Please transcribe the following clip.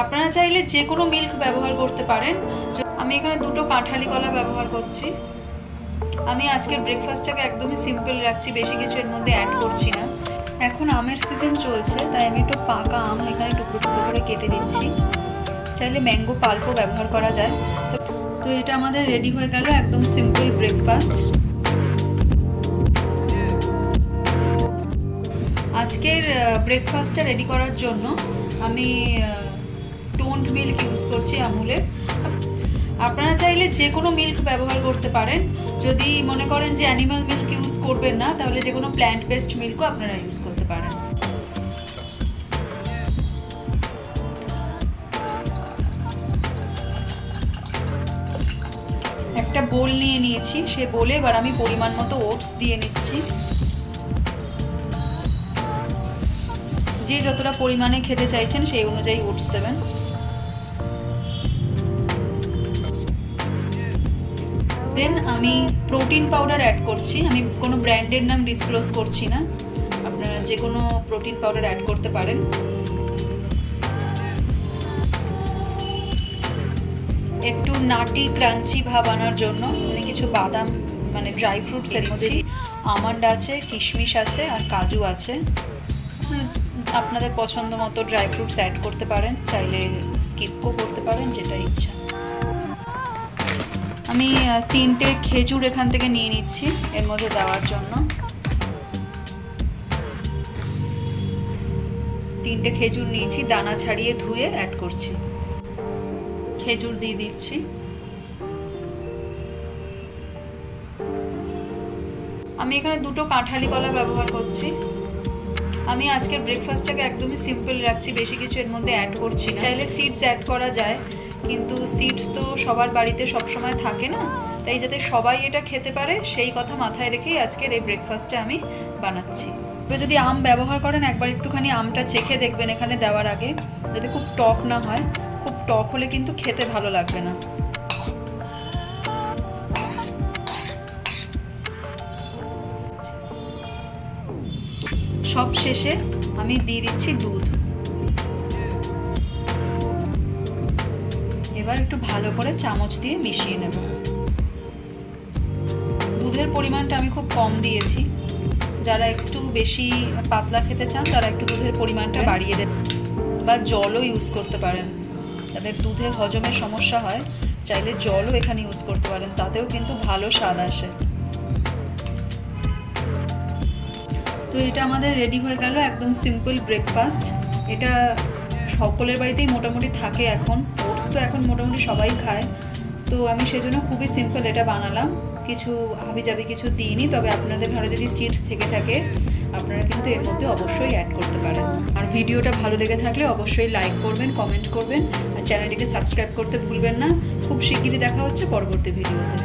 আপনারা চাইলে যে কোনো মিল্ক ব্যবহার করতে পারেন। আমি এখানে দুটো কাঁঠালি কলা ব্যবহার করছি। আমি আজকের ব্রেকফাস্টটাকে একদমই সিম্পল রাখছি, বেশি কিছু এর মধ্যে অ্যাড করছি না। এখন আমের সিজন চলছে, তাই আমি একটু পাকা আম এখানে টুকরো টুকরো করে কেটে দিচ্ছি চাইলে ম্যাঙ্গো পাল্পও ব্যবহার করা যায়। তো তো এটা আমাদের রেডি হয়ে গেল একদম সিম্পল ব্রেকফাস্ট আজকের ব্রেকফাস্টটা রেডি করার জন্য আমি টোন্ড মিল্ক ইউজ করছি আমুলের। আপনারা চাইলে যে কোনো মিল্ক ব্যবহার করতে পারেন। যদি মনে করেন যে অ্যানিমাল মিল্ক ইউজ করবেন না, তাহলে যে কোনো প্ল্যান্ট বেসড মিল্কও আপনারা ইউজ করতে পারেন। একটা বোল নিয়ে নিয়েছি, সে বলে এবার আমি পরিমাণ মতো ওটস দিয়ে নিচ্ছি। যে যতটা পরিমাণে খেতে চাইছেন সেই অনুযায়ী ওটস দেবেন। দেন আমি প্রোটিন পাউডার অ্যাড করছি। আমি কোনো ব্র্যান্ডের নাম ডিসক্লোজ করছি না। আপনারা যে কোনো প্রোটিন পাউডার অ্যাড করতে পারেন। একটু নাটি ক্রাঞ্চি ভাব আনার জন্য আমি কিছু বাদাম মানে ড্রাই ফ্রুটস এর মধ্যে আমন্ড আছে কিশমিশ আছে আর কাজু আছে। আপনাদের পছন্দ মতো ড্রাই ফ্রুটস অ্যাড করতে পারেন, চাইলে স্কিপও করতে পারেন, যেটা ইচ্ছা। আমি তিনটে খেজুর এখান থেকে নিয়ে নিচ্ছি, এর মধ্যে দেওয়ার জন্য। তিনটে খেজুর নিয়েছি, দানা ছাড়িয়ে ধুয়ে অ্যাড করছি। খেজুর দিয়ে দিচ্ছি। আমি এখানে দুটো কাঁঠালি কলা ব্যবহার করছি। আমি আজকের ব্রেকফাস্টটাকে একদমই সিম্পল রাখছি, বেশি কিছু এর মধ্যে অ্যাড করছি চাইলে সিডস অ্যাড করা যায়, কিন্তু সিডস তো সবার বাড়িতে সব সময় থাকে না, তাই যাতে সবাই এটা খেতে পারে, সেই কথা মাথায় রেখেই আজকের এই ব্রেকফাস্টে আমি বানাচ্ছি। এবার যদি আম ব্যবহার করেন, একবার একটুখানি আমটা চেখে দেখবেন এখানে দেওয়ার আগে, যাতে খুব টক না হয়, খুব টক হলে কিন্তু খেতে ভালো লাগবে না। সব শেষে আমি দিয়ে দিচ্ছি দুধ। এবার একটু ভালো করে চামচ দিয়ে মিশিয়ে নেব। দুধের পরিমাণটা আমি খুব কম দিয়েছি। যারা একটু বেশি পাতলা খেতে চান, তারা একটু দুধের পরিমাণটা বাড়িয়ে দেন বা জলও ইউজ করতে পারেন। তাদের দুধে হজমের সমস্যা হয়, চাইলে জলও এখানে ইউজ করতে পারেন, তাতেও কিন্তু ভালো স্বাদ আসে। তো এটা আমাদের রেডি হয়ে গেল, একদম সিম্পল ব্রেকফাস্ট এটা সকলের বাড়িতেই মোটামুটি থাকে এখন। ওটস তো এখন মোটামুটি সবাই খায়। তো আমি সেজন্য খুবই সিম্পল এটা বানালাম। কিছু হাবিজাবি কিছু দিইনি, তবে আপনাদের ঘরে যদি সিডস থেকে থাকে, আপনারা কিন্তু এর মধ্যে অবশ্যই অ্যাড করতে পারেন। আর ভিডিওটা ভালো লেগে থাকলে অবশ্যই লাইক করবেন কমেন্ট করবেন, আর চ্যানেলটিকে সাবস্ক্রাইব করতে ভুলবেন না। খুব শিগগিরই দেখা হচ্ছে পরবর্তী ভিডিওতে